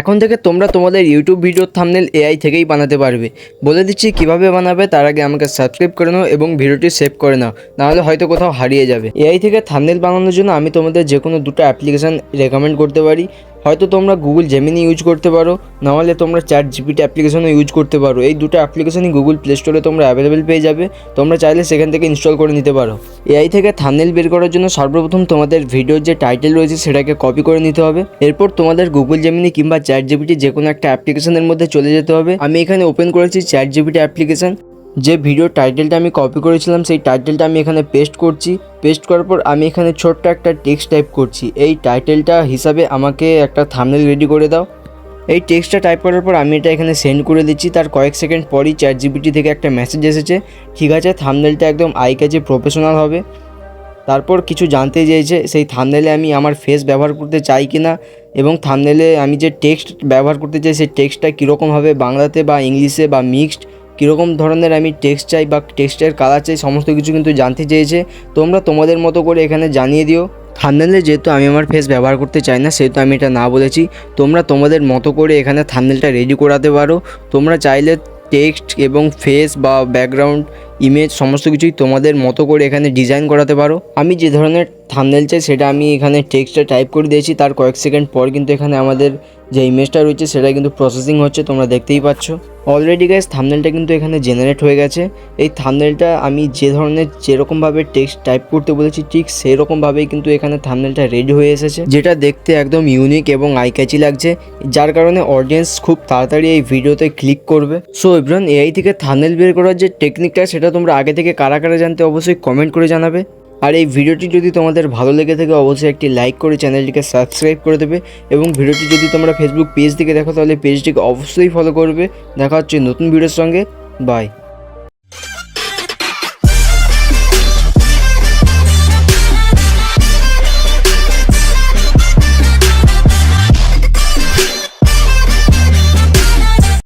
এখন থেকে তোমরা তোমাদের ইউটিউব ভিডিওর থামনেল এআই থেকেই বানাতে পারবে। বলে দিচ্ছি কীভাবে বানাবে, তার আগে আমাকে সাবস্ক্রাইব করে নাও এবং ভিডিওটি সেভ করে নাও, নাহলে হয়তো কোথাও হারিয়ে যাবে। এআই থেকে থামনেল বানানোর জন্য আমি তোমাদের যে কোনো দুটো অ্যাপ্লিকেশান রেকমেন্ড করতে পারি। হয়তো তোমরা গুগল জেমিনি ইউজ করতে পারো, নাহলে তোমরা চ্যাট জিপিটি অ্যাপ্লিকেশনও ইউজ করতে পারো। এই দুটো অ্যাপ্লিকেশনই গুগল প্লে স্টোরে তোমরা অ্যাভেলেবেল পেয়ে যাবে। তোমরা চাইলে সেখান থেকে ইনস্টল করে নিতে পারো। এআই থেকে থামনেল বের করার জন্য সর্বপ্রথম তোমাদের ভিডিওর যে টাইটেল রয়েছে, সেটাকে কপি করে নিতে হবে। এরপর তোমাদের গুগল জেমিনি কিংবা চ্যাট জিপিটি যে কোনো একটা অ্যাপ্লিকেশনের মধ্যে চলে যেতে হবে। আমি এখানে ওপেন করেছি চ্যাট জিপিটি অ্যাপ্লিকেশন যে ভিডিও টাইটেলটা আমি কপি করেছিলাম, সেই টাইটেলটা আমি এখানে পেস্ট করছি। পেস্ট করার পর আমি এখানে ছোট্ট একটা টেক্সট টাইপ করছি। এই টাইটেলটা হিসাবে আমাকে একটা থামনেল রেডি করে দাও। এই টেক্সটটা টাইপ করার পর আমি এটা এখানে সেন্ড করে দিচ্ছি। তার কয়েক সেকেন্ড পরই চ্যাট জিপিটি থেকে একটা মেসেজ এসেছে। ঠিক আছে থামনেলটা একদম আই কাছে প্রফেশনাল হবে। তারপর কিছু জানতে চেয়েছে সেই থামনেলে আমি আমার ফেস ব্যবহার করতে চাই কি না এবং থামনেলে আমি যে টেক্সট ব্যবহার করতে চাই, সেই টেক্সটটা কীরকম হবে বাংলাতে বা ইংলিশে বা মিক্সড কীরকম ধরনের আমি টেক্সট চাই বা টেক্সটের কালার চাই, সমস্ত কিছু কিন্তু জানতে চেয়েছে। তোমরা তোমাদের মতো করে এখানে জানিয়ে দিও। থামনেলে যেহেতু আমি আমার ফেস ব্যবহার করতে চাই না, সেহেতু আমি এটা না বলেছি। তোমরা তোমাদের মতো করে এখানে থামনেলটা রেডি করাতে পারো। তোমরা চাইলে টেক্সট এবং ফেস বা ব্যাকগ্রাউন্ড ইমেজ সমস্ত কিছুই তোমাদের মতো করে এখানে ডিজাইন করাতে পারো। আমি যে ধরনের থামনেল চাই সেটা আমি এখানে টেক্সটটা টাইপ করে দিয়েছি, তার কয়েক সেকেন্ড পর কিন্তু এখানে আমাদের যে ইমেজটা রয়েছে সেটা কিন্তু প্রসেসিং হচ্ছে, তোমরা দেখতেই পাচ্ছ। অলরেডি গাইজ থামনেলটা কিন্তু এখানে জেনারেট হয়ে গেছে। এই থামনেলটা আমি যে ধরনের যেরকমভাবে টেক্সট টাইপ করতে বলেছি, ঠিক সেরকমভাবেই কিন্তু এখানে থামনেলটা রেডি হয়ে এসেছে। যেটা দেখতে একদম ইউনিক এবং আইক্যাচি লাগছে, যার কারণে অডিয়েন্স খুব তাড়াতাড়ি এই ভিডিওতে ক্লিক করবে। সো এভরান এআই থেকে থামনেল বের করার যে টেকনিকটা সেটা তোমরা আগে থেকে কারা কারা জানতে অবশ্যই কমেন্ট করে জানাবে। আর এই ভিডিওটি যদি তোমাদের ভালো লেগে থাকে, অবশ্যই একটি লাইক করে চ্যানেলটিকে সাবস্ক্রাইব করে দেবে এবং ভিডিওটি যদি তোমরা ফেসবুক পেজ থেকে দেখো, তাহলে পেজটিকে অবশ্যই ফলো করবে। দেখা হচ্ছে নতুন ভিডিওর সঙ্গে। বাই